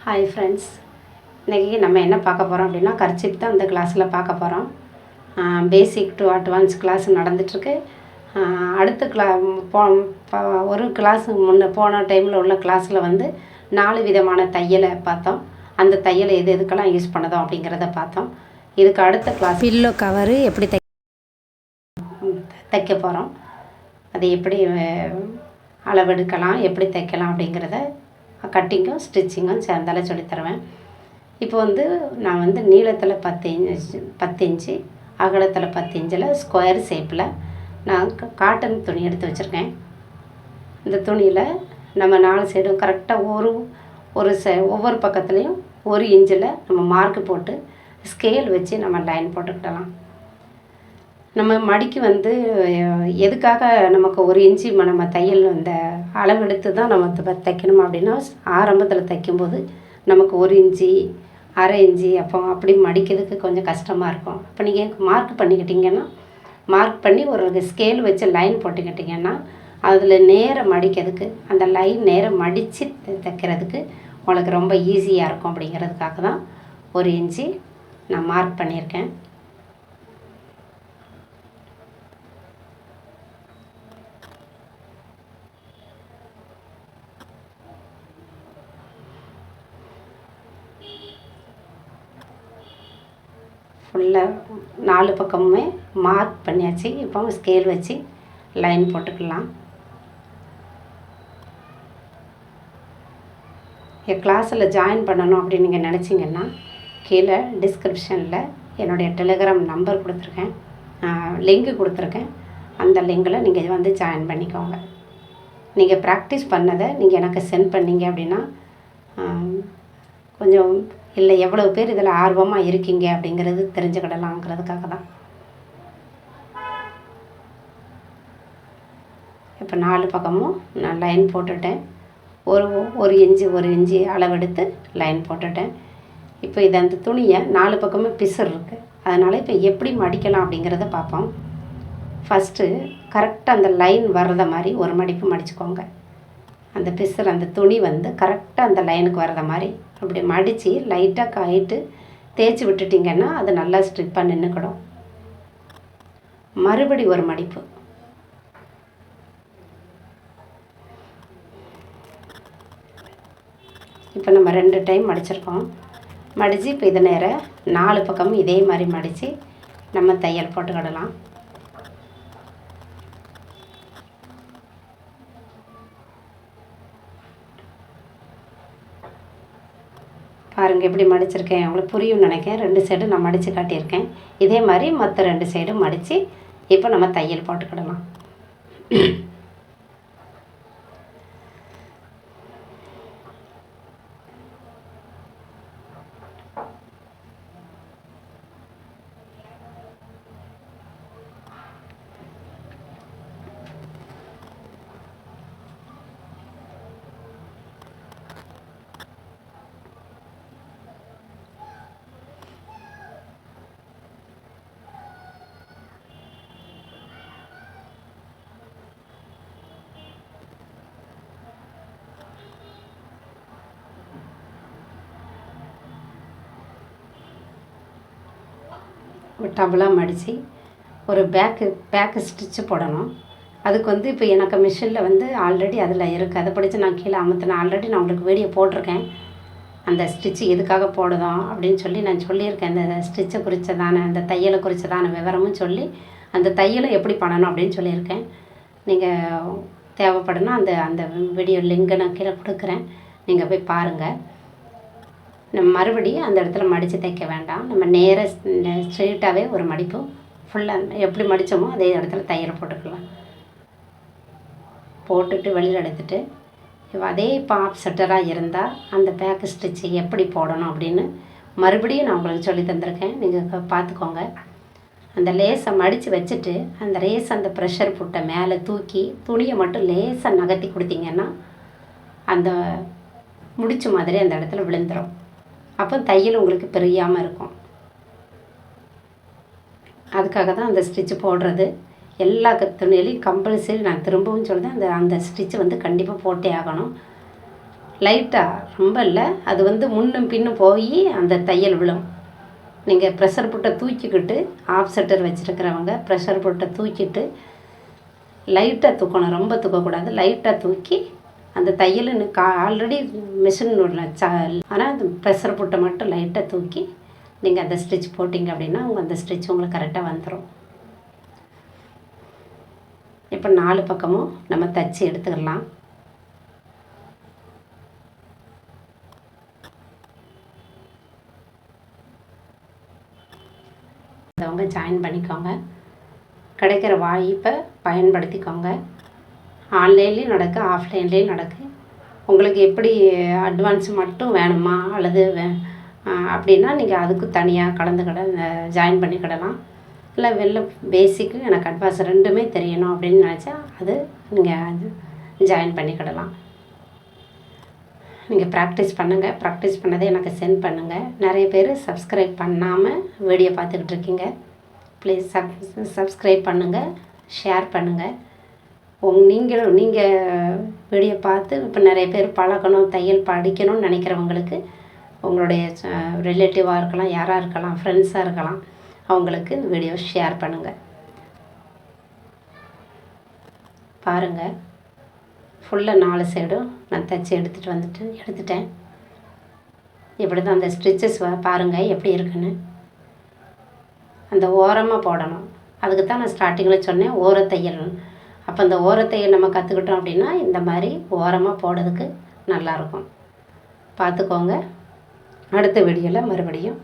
Hi friends இன்றைக்கி நம்ம என்ன பார்க்க போகிறோம் அப்படின்னா கர்ச்சிப் தான் இந்த கிளாஸில் பார்க்க போகிறோம் பேசிக் டு அட்வான்ஸ் கிளாஸ் நடந்துட்டுருக்கு அடுத்த கிளா போ ஒரு கிளாஸ் முன்ன போன டைமில் உள்ள கிளாஸில் வந்து நாலு விதமான தையலை பார்த்தோம். அந்த தையலை எது எதுக்கெல்லாம் யூஸ் பண்ணதோம் அப்படிங்கிறத பார்த்தோம். இதுக்கு அடுத்த கிளாஸ் பில்லோ கவரு எப்படி தை தைக்க போகிறோம் அது எப்படி அளவெடுக்கலாம் எப்படி தைக்கலாம் அப்படிங்கிறத கட்டிங்கும் ஸ்டிச்சிங்கும் சேர்ந்தால சொல்லித்தருவேன். இப்போ வந்து நான் வந்து நீளத்தில் பத்து இன்ச்சு பத்து இன்ச்சு அகலத்தில் பத்து இன்ச்சில் ஸ்கொயர் ஷேப்பில் நான் காட்டன் துணி எடுத்து வச்சுருக்கேன். இந்த துணியில் நம்ம நாலு சைடும் கரெக்டாக ஒரு ஒரு ச ஒவ்வொரு பக்கத்துலேயும் ஒரு இன்ச்சில் நம்ம மார்க் போட்டு ஸ்கேல் வச்சு நம்ம லைன் போட்டுக்கிடலாம். நம்ம மடிக்கு வந்து எதுக்காக நமக்கு ஒரு இன்ச்சு ம- நம்ம தையல் அந்த அளவெடுத்து தான் நம்ம தைக்கணும் அப்படின்னா ஆரம்பத்தில் தைக்கும்போது நமக்கு ஒரு இன்ச்சு அரை இன்ச்சு அப்போ அப்படி மடிக்கிறதுக்கு கொஞ்சம் கஷ்டமாக இருக்கும். அப்போ நீங்கள் மார்க் பண்ணிக்கிட்டீங்கன்னா மார்க் பண்ணி ஒரு ஸ்கேல் வச்சு லைன் போட்டுக்கிட்டிங்கன்னா அதில் நேரம் மடிக்கிறதுக்கு அந்த லைன் நேரம் மடித்து தைக்கிறதுக்கு உங்களுக்கு ரொம்ப ஈஸியாக இருக்கும் அப்படிங்கிறதுக்காக தான் ஒரு இன்ச்சு நான் மார்க் பண்ணியிருக்கேன். ஃபுல்லாக நாலு பக்கமுமே மார்க் பண்ணியாச்சு. இப்போ ஸ்கேல் வச்சு லைன் போட்டுக்கலாம். என் கிளாஸில் ஜாயின் பண்ணணும் அப்படின்னு நீங்கள் நினச்சிங்கன்னா கீழே டிஸ்கிரிப்ஷனில் என்னுடைய டெலிகிராம் நம்பர் கொடுத்துருக்கேன். லிங்க் கொடுத்துருக்கேன். அந்த லிங்கில் நீங்கள் வந்து ஜாயின் பண்ணிக்கோங்க. நீங்கள் ப்ராக்டிஸ் பண்ணதை நீங்கள் எனக்கு சென்ட் பண்ணீங்க அப்படின்னா கொஞ்சம் இல்லை எவ்வளோ பேர் இதில் ஆர்வமாக இருக்கீங்க அப்படிங்கிறது தெரிஞ்சுக்கிடலாங்கிறதுக்காக தான். இப்போ நாலு பக்கமும் நான் லைன் போட்டுட்டேன். ஒரு ஒரு இன்ச்சு ஒரு இன்ச்சு அளவெடுத்து லைன் போட்டுட்டேன். இப்போ இது அந்த துணியை நாலு பக்கமும் பிசர் இருக்குது அதனால் இப்போ எப்படி மடிக்கலாம் அப்படிங்கிறத பார்ப்போம். ஃபஸ்ட்டு கரெக்டாக அந்த லைன் வர்றத மாதிரி ஒரு மடிப்பு மடிச்சுக்கோங்க. அந்த பிசல் அந்த துணி வந்து கரெக்டாக அந்த லைனுக்கு வர்றத மாதிரி அப்படி மடித்து லைட்டாக காயிட்டு தேய்ச்சி விட்டுட்டிங்கன்னா அது நல்லா ஸ்ட்ரிப்பாக நின்றுக்கிடும் மறுபடி ஒரு மடிப்பு. இப்போ நம்ம ரெண்டு டைம் மடிச்சிருக்கோம். மடித்து இப்போ இது நேர நாலு பக்கமும் இதே மாதிரி மடித்து நம்ம தையல் போட்டுக்கிடலாம். பாருங்கள் எப்படி மடிச்சிருக்கேன். உங்களுக்கு புரியும்னு நினைக்கிறேன். ரெண்டு சைடும் நான் மடித்து காட்டியிருக்கேன். இதே மாதிரி மற்ற ரெண்டு சைடும் மடித்து இப்போ நம்ம தையல் போட்டுக்கிடலாம். டபுளாக மடித்து ஒரு பேக்கு பேக்கு ஸ்டிச்சு போடணும். அதுக்கு வந்து இப்போ எனக்கு மிஷினில் வந்து ஆல்ரெடி அதில் இருக்குது அதை படித்து நான் கீழே அமுத்தினேன் ஆல்ரெடி நான் உங்களுக்கு வீடியோ போட்டிருக்கேன். அந்த ஸ்டிச்சு எதுக்காக போடுதோம் அப்படின்னு சொல்லி நான் சொல்லியிருக்கேன். அந்த ஸ்டிச்சை குறித்ததான அந்த தையலை குறித்ததான விவரமும் சொல்லி அந்த தையலை எப்படி பண்ணணும் அப்படின்னு சொல்லியிருக்கேன். நீங்கள் தேவைப்படுனா அந்த அந்த வீடியோ லிங்கை நான் கீழே கொடுக்குறேன். நீங்கள் போய் பாருங்கள் நம்ம மறுபடியும் அந்த இடத்துல மடித்து தைக்க வேண்டாம். நம்ம நேராக ஸ்ட்ரெயிட்டாகவே ஒரு மடிப்பு. ஃபுல்லாக எப்படி மடித்தோமோ அதே இடத்துல தையல் போட்டுக்கலாம். போட்டுட்டு வெளியில் எடுத்துட்டு இப்போ அதே பாப் செட்டராக இருந்தால் அந்த பேக்கு ஸ்டிச்சு எப்படி போடணும் அப்படின்னு மறுபடியும் நான் உங்களுக்கு சொல்லி தந்திருக்கேன். நீங்கள் பார்த்துக்கோங்க அந்த லேஸை மடித்து வச்சுட்டு அந்த லேஸ் அந்த ப்ரெஷர் புட்டை மேலே தூக்கி துணியை மட்டும் லேசாக நகர்த்தி கொடுத்தீங்கன்னா அந்த முடிச்ச மாதிரி அந்த இடத்துல விழுந்துடும் அப்போ தையல் உங்களுக்கு பிரியாமல் இருக்கும். அதுக்காக தான் அந்த ஸ்டிச்சு போடுறது. எல்லா துணியிலையும் கம்பல்சரி நான் திரும்பவும் சொல்கிறேன் அந்த அந்த ஸ்டிச்சு வந்து கண்டிப்பாக போட்டே ஆகணும். லைட்டாக ரொம்ப இல்லை அது வந்து முன்னும் பின்னும் போய் அந்த தையல் விழும். நீங்கள் ப்ரெஷர் புட்டை தூக்கிக்கிட்டு ஆஃப் செட்டர் வச்சுருக்கிறவங்க ப்ரெஷர் புட்டை தூக்கிட்டு லைட்டாக தூக்கணும் ரொம்ப தூக்கக்கூடாது. லைட்டாக தூக்கி அந்த தையலுன்னு கா ஆல்ரெடி மிஷின் சா ஆனால் அந்த ப்ரெஷர் புட்டை மட்டும் லைட்டாக தூக்கி நீங்கள் அந்த ஸ்டிச் போட்டிங்க அப்படின்னா உங்கள் அந்த ஸ்டிச் உங்களுக்கு கரெக்டாக வந்துடும் இப்போ நாலு பக்கமும் நம்ம தச்சு எடுத்துக்கலாம். அவங்க ஜாயின் பண்ணிக்கோங்க. கிடைக்கிற வாய்ப்பை பயன்படுத்திக்கோங்க. ஆன்லைன்லேயும் நடக்கு ஆஃப்லைன்லேயும் நடக்கு. உங்களுக்கு எப்படி அட்வான்ஸ் மட்டும் வேணுமா? அல்லது வே- அப்படின்னா நீங்கள் அதுக்கு தனியாக கலந்துக்கிட ஜாயின் பண்ணிக்கிடலாம். இல்லை வெளில பேசிக்கு எனக்கு அட்வான்ஸ் ரெண்டுமே தெரியணும் அப்படின்னு நினச்சா அது நீங்கள் ஜாயின் பண்ணிக்கிடலாம். நீங்கள் ப்ராக்டிஸ் பண்ணுங்கள் ப்ராக்டிஸ் பண்ணதை எனக்கு சென்ட் பண்ணுங்கள் நிறைய பேர் சப்ஸ்கிரைப் பண்ணாமல் வீடியோ பார்த்துக்கிட்டு இருக்கீங்க. ப்ளீஸ் சப் சப்ஸ்கிரைப் பண்ணுங்கள் ஷேர் பண்ணுங்கள் உங் நீங்களும் நீங்கள் வீடியோ பார்த்து இப்போ நிறைய பேர் பழகணும் தையல் படிக்கணும்னு நினைக்கிறவங்களுக்கு உங்களுடைய ரிலேட்டிவாக இருக்கலாம் யாராக இருக்கலாம் ஃப்ரெண்ட்ஸாக இருக்கலாம் அவங்களுக்கு இந்த வீடியோ ஷேர் பண்ணுங்கள் பாருங்கள் ஃபுல்லாக நாலு சைடும் நான் தைச்சி எடுத்துகிட்டு வந்துட்டு எடுத்துட்டேன். இப்படி தான் அந்த ஸ்டிச்சஸ் பாருங்கள் எப்படி இருக்குன்னு. அந்த ஓரமாக போடணும். அதுக்கு தான் நான் ஸ்டார்டிங்கில் சொன்னேன் ஓரத்தையல் அப்போ அந்த ஓரத்தை நம்ம கற்றுக்கிட்டோம் அப்படின்னா இந்த மாதிரி ஓரமாக போடுறதுக்கு நல்லாயிருக்கும் பார்த்துக்கோங்க. அடுத்த வீடியோவில் மறுபடியும்